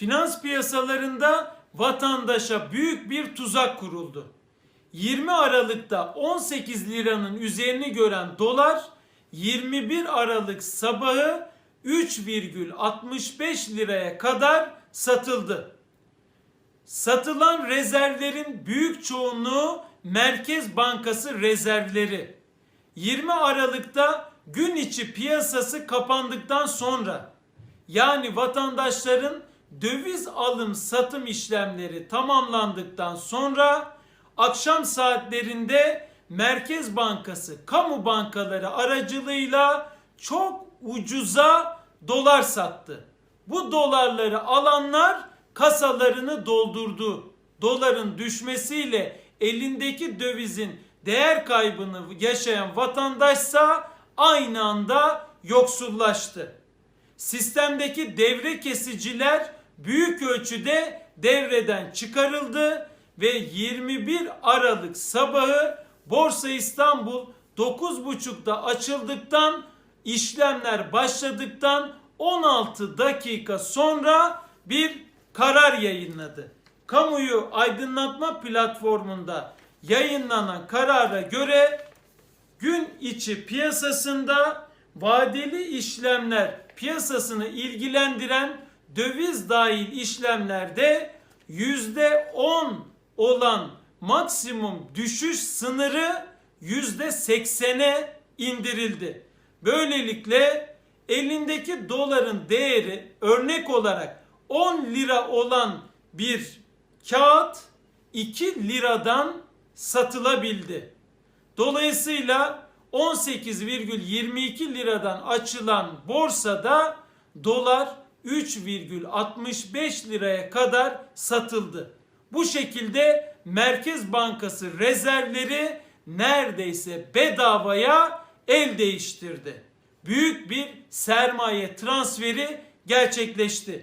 Finans piyasalarında vatandaşa büyük bir tuzak kuruldu. 20 Aralık'ta 18 liranın üzerini gören dolar 21 Aralık sabahı 3,65 liraya kadar satıldı. Satılan rezervlerin büyük çoğunluğu Merkez Bankası rezervleri. 20 Aralık'ta gün içi piyasası kapandıktan sonra yani vatandaşların döviz alım satım işlemleri tamamlandıktan sonra akşam saatlerinde Merkez Bankası kamu bankaları aracılığıyla çok ucuza dolar sattı. Bu dolarları alanlar kasalarını doldurdu. Doların düşmesiyle elindeki dövizin değer kaybını yaşayan vatandaşsa aynı anda yoksullaştı. Sistemdeki devre kesiciler büyük ölçüde devreden çıkarıldı ve 21 Aralık sabahı Borsa İstanbul 9.30'da açıldıktan işlemler başladıktan 16 dakika sonra bir karar yayınladı. Kamuyu aydınlatma platformunda yayınlanan karara göre gün içi piyasasında vadeli işlemler piyasasını ilgilendiren döviz dahil işlemlerde yüzde 10 olan maksimum düşüş sınırı yüzde 80'e indirildi. Böylelikle elindeki doların değeri örnek olarak 10 lira olan bir kağıt 2 liradan satılabildi. Dolayısıyla 18,22 liradan açılan borsada dolar 3,65 liraya kadar satıldı. Bu şekilde Merkez Bankası rezervleri neredeyse bedavaya el değiştirdi. Büyük bir sermaye transferi gerçekleşti.